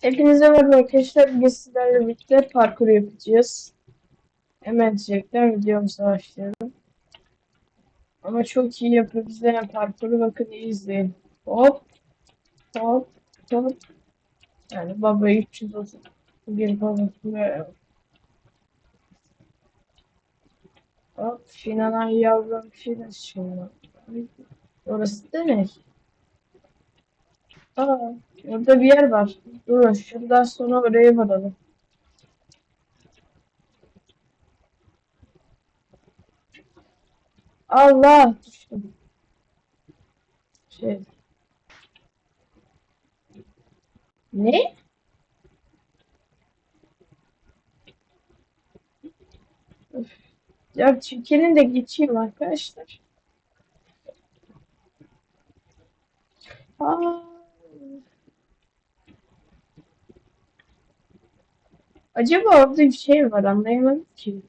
Hepinize merhaba arkadaşlar. Bugün sizlerle birlikte parkur yapacağız. Hemen direkten videomuza başlayalım. Ama çok iyi. Yani parkuru bakın izleyin. Hop. Hop. Hop. Yani baba 330. Bir baba. böyle. Hop. Finanan yavrum. Finan şimdi. Orası da ne? Aa, orada bir yer var. Durun şuradan sonra oraya varalım. Allah düştüm. Şey. Ne? Öf. Ya çirkenin de geçeyim arkadaşlar. Aa. Acaba orada bir şey var anlayamadım ki.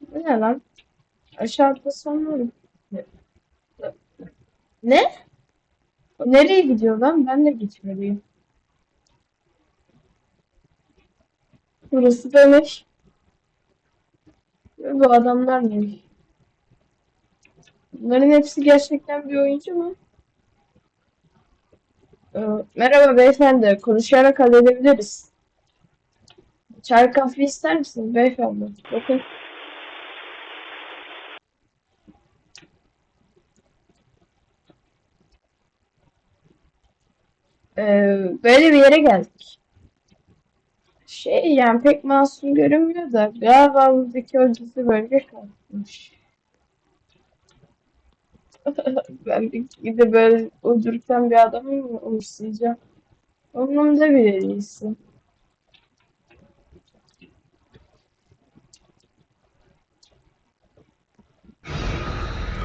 Bu ne lan? Aşağı atlasam mı? Ne? Nereye gidiyor lan? Ben de gitmeliyim. Burası? Ve Bu adamlar ne? Bunların hepsi gerçekten bir oyuncu mu? Ee, merhaba beyefendi. Konuşarak halledebiliriz. Çay kahve ister misiniz beyefendi? Bakın. Ee, böyle bir yere geldik. Şey yani pek masum görünmüyor da galiba buradaki gizli bölge kalmış. Ben bir gidip böyle uydururken bir adamı mı umursayacağım? Umurumda bile değilsin.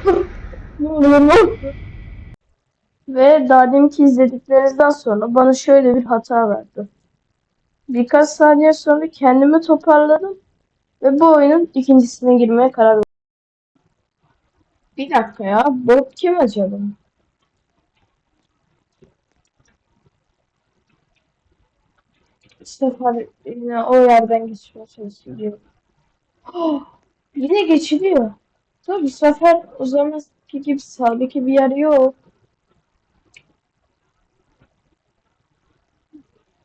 Ve daha deminki izlediklerinizden sonra bana şöyle bir hata verdi. Birkaç saniye sonra kendimi toparladım ve bu oyunun ikincisine girmeye karar verdim. Bir dakika ya, Bob kim acaba? Sefer yine o yerden geçmeye çalışıyor. Oh, yine geçiliyor. Tabii bu sefer o zamanki gibi sağdaki bir yer yok.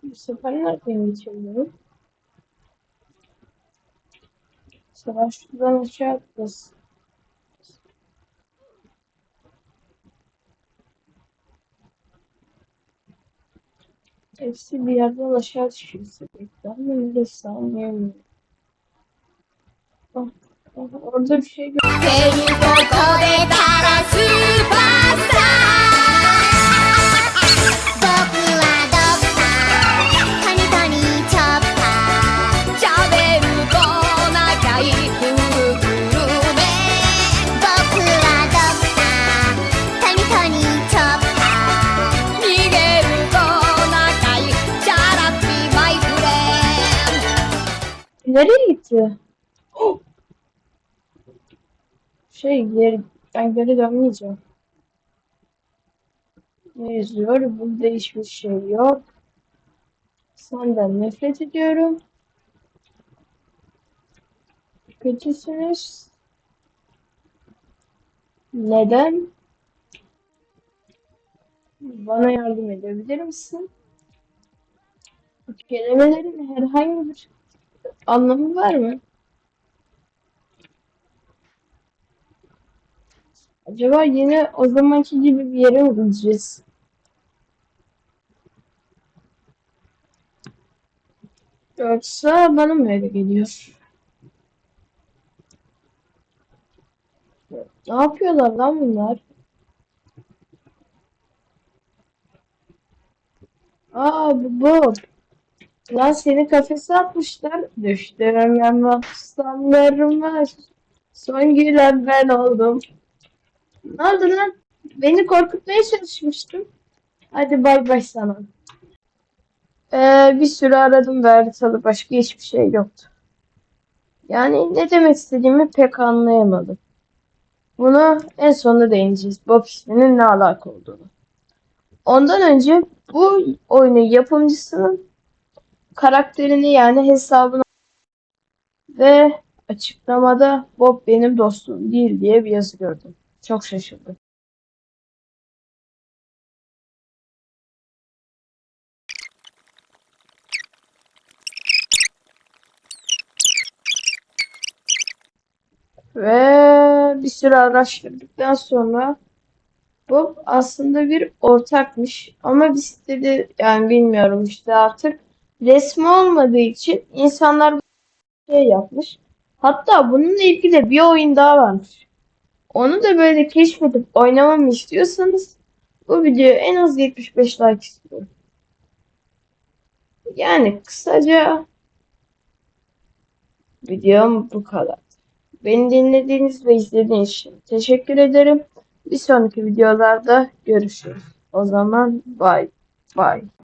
Bu sefer nereden geçebilirim? Bu sefer şuradan aşağı atlasın. Hepsi bir yerden aşağı düşüyor sürekli. Ama öyle sanmıyorum. Bak, bak, orada bir şey gör. Nereye gitti? Şey geri, ben geri dönmeyeceğim. Ne yazıyor? Burada hiçbir şey yok. Senden nefret ediyorum. Kötüsünüz. Neden? Bana yardım edebilir misin? Kelimelerin herhangi bir anlamı var mı? Acaba yine o zamanki gibi bir yere mi gideceğiz? Yoksa bana mı öyle geliyor? Ne yapıyorlar lan bunlar? Aa bu Bob. Lan seni kafese atmışlar. Düştüm mahpustanlarım var. Son gülen ben oldum. Ne oldu lan? Beni korkutmaya çalışmıştım. Hadi bay bay sana. Ee, bir sürü aradım ve haritada başka hiçbir şey yoktu. Yani ne demek istediğimi pek anlayamadım. bunu en sonunda değineceğiz. Bob isminin ne alaka olduğunu. Ondan önce bu oyunun yapımcısının karakterini yani hesabını ve açıklamada Bob benim dostum değil diye bir yazı gördüm. Çok şaşırdım. Ve bir süre araştırdıktan sonra Bob aslında bir ortakmış ama bir sitede yani bilmiyorum işte artık resmi olmadığı için insanlar şey yapmış. Hatta bununla ilgili bir oyun daha varmış. Onu da böyle keşfedip oynamamı istiyorsanız bu videoya en az 75 like istiyorum. Yani kısaca videom bu kadar. Beni dinlediğiniz ve izlediğiniz için teşekkür ederim. Bir sonraki videolarda görüşürüz. O zaman bye bye.